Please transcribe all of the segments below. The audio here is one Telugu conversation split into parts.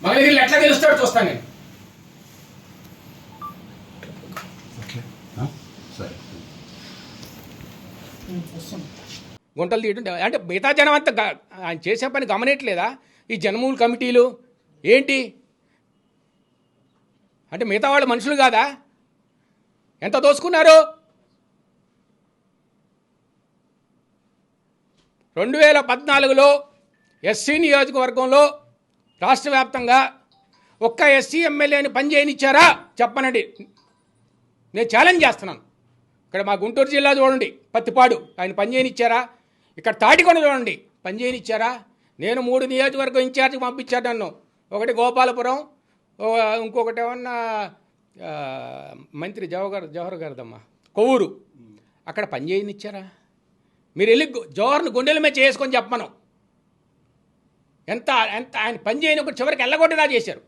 మంగళగిరిలో ఎట్లా గెలుస్తాడో చూస్తాను నేను. సరే. గుంటలు తీయడం అంటే మిగతా జనం అంతా ఆయన చేసే పని గమనట్లేదా ఈ జనమూలు కమిటీలు ఏంటి? అంటే మిగతా వాళ్ళు మనుషులు కాదా? ఎంత దోసుకున్నారు? రెండు వేల పద్నాలుగులో ఎస్సీ నియోజకవర్గంలో రాష్ట్ర వ్యాప్తంగా ఒక్క ఎస్సీ ఎమ్మెల్యేని పనిచేయనిచ్చారా చెప్పనండి. నేను ఛాలెంజ్ చేస్తున్నాను. ఇక్కడ మా గుంటూరు జిల్లా చూడండి పత్తిపాడు. ఆయన పనిచేయనిచ్చారా ఇక్కడ తాటికొండ చూడండి పనిచేయనిచ్చారా నేను మూడు నియోజకవర్గం ఇన్ఛార్జ్కి పంపించాను నన్ను. ఒకటి గోపాలపురం ఇంకొకటి ఏమన్నా మంత్రి జవహర్ జవహర్ గారిదమ్మా కొవ్వూరు. అక్కడ పనిచేయనిచ్చారా మీరు వెళ్ళి గు- జవహర్ని గుండెల మీద చేసుకొని చెప్పమను ఎంత ఎంత ఆయన పని చేయనప్పుడు చివరికి వెళ్ళగొట్టేలా చేశారు.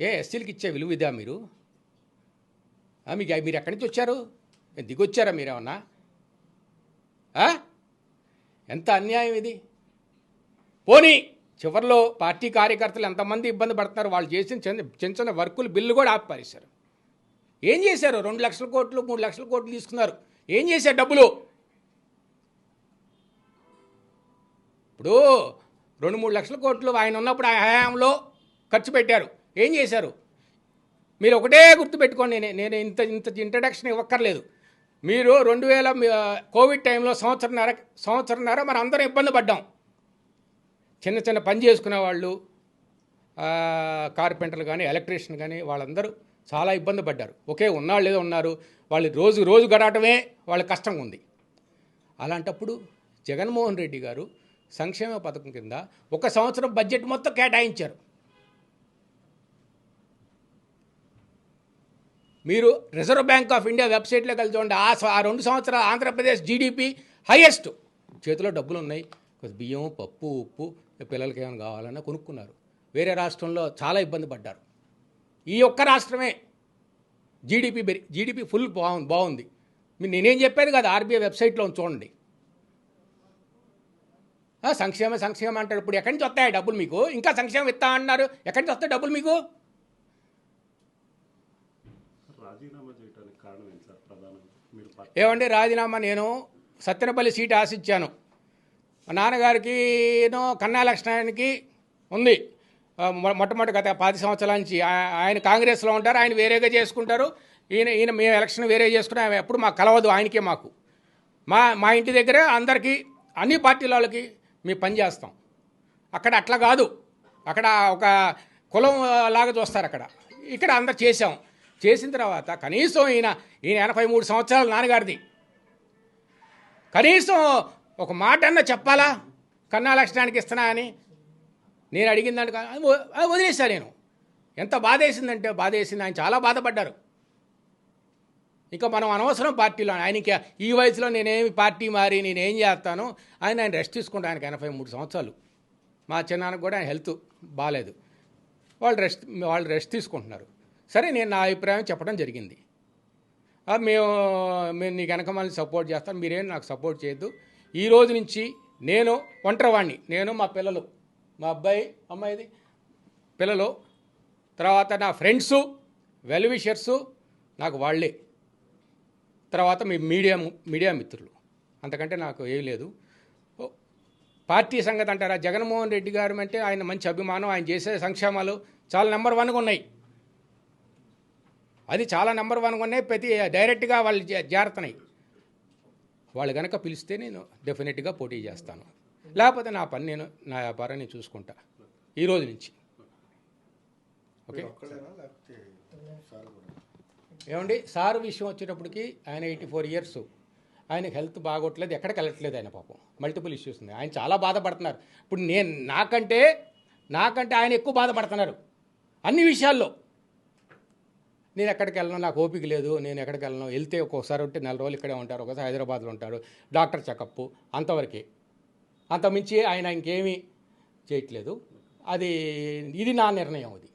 ఏ ఎస్సీలకి ఇచ్చే విలువ ఇదా మీరు? ఆ, మీకు మీరు ఎక్కడి నుంచి వచ్చారు? దిగొచ్చారా మీరేమన్నా ఎంత అన్యాయం ఇది? పోనీ చివరిలో పార్టీ కార్యకర్తలు ఎంతమంది ఇబ్బంది పడుతున్నారు? వాళ్ళు చేసిన చిన్న చిన్న చిన్న వర్కులు బిల్లు కూడా ఆపారేశారు ఏం చేశారు? రెండు లక్షల కోట్లు మూడు లక్షల కోట్లు తీసుకున్నారు. ఏం చేశారు డబ్బులు? ఇప్పుడు రెండు మూడు లక్షల కోట్లు ఆయన ఉన్నప్పుడు ఆ హయాంలో ఖర్చు పెట్టారు. ఏం చేశారు? మీరు ఒకటే గుర్తుపెట్టుకోండి నేను నేను ఇంత ఇంత ఇంట్రడక్షన్ ఇవ్వక్కర్లేదు. మీరు రెండు వేల కోవిడ్ టైంలో సంవత్సరంన్నర సంవత్సరంన్నర మనం అందరం ఇబ్బంది పడ్డాం. చిన్న చిన్న పని చేసుకునే వాళ్ళు కార్పెంటర్లు కానీ ఎలక్ట్రీషియన్ కానీ వాళ్ళందరూ చాలా ఇబ్బంది పడ్డారు. ఒకే ఉన్నాళ్ళు ఏదో ఉన్నారు. వాళ్ళు రోజు రోజు గడవటమే వాళ్ళ కష్టంగా ఉంది అలాంటప్పుడు జగన్మోహన్ రెడ్డి గారు సంక్షేమ పథకం కింద ఒక సంవత్సరం బడ్జెట్ మొత్తం కేటాయించారు. మీరు రిజర్వ్ బ్యాంక్ ఆఫ్ ఇండియా వెబ్సైట్లో కలిసి చూడండి. ఆ రెండు సంవత్సరాలు ఆంధ్రప్రదేశ్ జీడిపి హైయెస్ట్. చేతిలో డబ్బులు ఉన్నాయి కొద్ది బియ్యం పప్పు ఉప్పు పిల్లలకి ఏమైనా కావాలన్నా కొనుక్కున్నారు. వేరే రాష్ట్రంలో చాలా ఇబ్బంది పడ్డారు. ఈ ఒక్క రాష్ట్రమే. జీడిపి జీడిపి ఫుల్ బాగుంది బాగుంది మీరు నేనేం చెప్పాను కదా. ఆర్బీఐ వెబ్సైట్లో చూడండి. సంక్షేమ సంక్షేమం అంటారు ఇప్పుడు ఎక్కడి నుంచి వస్తాయి డబ్బులు మీకు? ఇంకా సంక్షేమం ఇస్తా అన్నారు. ఎక్కడి నుంచి వస్తాయి డబ్బులు మీకు? ఏమండి రాజీనామా నేను సత్తెనపల్లి సీట్ ఆశించాను. మా నాన్నగారికి కన్నా లక్ష్మణానికి ఉంది. మొట్టమొదటి గత పది సంవత్సరాల నుంచి ఆయన కాంగ్రెస్లో ఉంటారు. ఆయన వేరేగా చేసుకుంటారు. ఈయన ఈయన మేము ఎలక్షన్ వేరే చేసుకున్నాం ఎప్పుడు మాకు కలవదు ఆయనకే మాకు. మా మా ఇంటి దగ్గర అందరికీ అన్ని పార్టీల వాళ్ళకి మేము పని చేస్తాం. అక్కడ అట్లా కాదు. అక్కడ ఒక కులం లాగా చూస్తారు అక్కడ. ఇక్కడ అందరు చేసాం చేసిన తర్వాత కనీసం ఈయన ఈయన ఎనభై మూడు సంవత్సరాల నాన్నగారిది. కనీసం ఒక మాట అన్న చెప్పాలా? కన్నా లక్షణానికి ఇస్తున్నా అని? నేను అడిగిన వదిలేశాను అది నేను. ఎంత బాధ వేసిందంటే బాధ వేసింది ఆయన చాలా బాధపడ్డారు. ఇంకా మనం అనవసరం పార్టీలో ఆయనకి ఈ వయసులో నేనేమి పార్టీ మారి నేనేం చేస్తాను? ఆయన ఆయన రెస్ట్ తీసుకుంటా ఆయనకి ఎనభై మూడు సంవత్సరాలు. మా చిన్నాన్నకు కూడా ఆయన హెల్త్ బాగాలేదు వాళ్ళు రెస్ట్ వాళ్ళు రెస్ట్ తీసుకుంటున్నారు. సరే నేను నా అభిప్రాయం చెప్పడం జరిగింది. మేము మేము నీకు వెనక మళ్ళీ సపోర్ట్ చేస్తాను. మీరేం నాకు సపోర్ట్ చేయొద్దు. ఈ రోజు నుంచి నేను ఒంటరివాణ్ణి. నేను మా పిల్లలు మా అబ్బాయి అమ్మాయిది పిల్లలు తర్వాత నా ఫ్రెండ్సు వెల్విషర్సు నాకు వాళ్ళే. తర్వాత మీ మీడియా మీడియా మిత్రులు. అంతకంటే నాకు ఏం లేదు. పార్టీ సంగతి అంటారా? జగన్మోహన్ రెడ్డి గారు అంటే ఆయన మంచి అభిమానం ఆయన చేసే సంక్షేమాలు చాలా నెంబర్ వన్గా ఉన్నాయి. అది చాలా నెంబర్ వన్గా ఉన్నాయి ప్రతి డైరెక్ట్గా వాళ్ళు జారుతున్నాయి. వాళ్ళు కనుక పిలిస్తే నేను డెఫినెట్గా పోటీ చేస్తాను. లేకపోతే నా పని నేను నా వ్యాపారం నేను చూసుకుంటా. ఈ రోజు నుంచి. ఓకే? ఏమండి? సార్ విషయం వచ్చేటప్పటికి ఆయన ఎయిటీ ఫోర్ ఇయర్స్. ఆయనకి హెల్త్ బాగోట్లేదు ఎక్కడికి వెళ్ళట్లేదు ఆయన పాపం. మల్టిపుల్ ఇష్యూస్ ఉన్నాయి. ఆయన చాలా బాధపడుతున్నారు. ఇప్పుడు నేను నాకంటే నాకంటే ఆయన ఎక్కువ బాధపడుతున్నారు. అన్ని విషయాల్లో. నేను ఎక్కడికి వెళ్ళను నాకు ఓపిక లేదు. నేను ఎక్కడికి వెళ్ళను? వెళ్తే ఒక్కోసారి ఉంటే నెల రోజులు ఇక్కడే ఉంటారు. ఒకసారి హైదరాబాద్లో ఉంటారు. డాక్టర్ చెకప్ అంతవరకే. అంతమించి ఆయన ఇంకేమీ చేయట్లేదు. అది ఇది నా నిర్ణయం అది.